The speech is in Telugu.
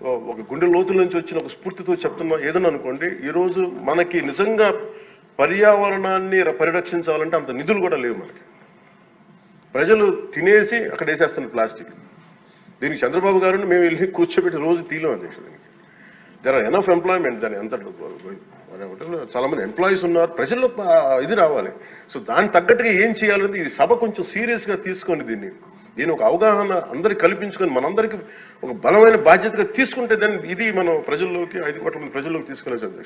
ఒక గుండె లోతుల నుంచి వచ్చిన ఒక స్ఫూర్తితో చెప్తున్నా ఏదని అనుకోండి ఈరోజు మనకి నిజంగా పర్యావరణాన్ని పరిరక్షించాలంటే అంత నిధులు కూడా లేవు మనకి. ప్రజలు తినేసి అక్కడ వేసేస్తున్నారు ప్లాస్టిక్. దీనికి చంద్రబాబు గారిని మేము వెళ్ళి కూర్చోబెట్టి రోజు తీలం అధ్యక్ష దీనికి. దర్ ఆర్ ఎనఫ్ ఎంప్లాయ్మెంట్ దాని ఎంత చాలా మంది ఎంప్లాయీస్ ఉన్నారు. ప్రజల్లో ఇది రావాలి. సో దాని తగ్గట్టుగా ఏం చేయాలంటే ఈ సభ కొంచెం సీరియస్గా తీసుకోండి దీన్ని దీని ఒక అవగాహన అందరికి కల్పించుకొని మనందరికీ ఒక బలమైన బాధ్యతగా తీసుకుంటే దాన్ని ఇది మనం ప్రజల్లోకి ఐదు కోట్ల మంది ప్రజల్లోకి తీసుకెళ్ళచ్చు అధ్యక్ష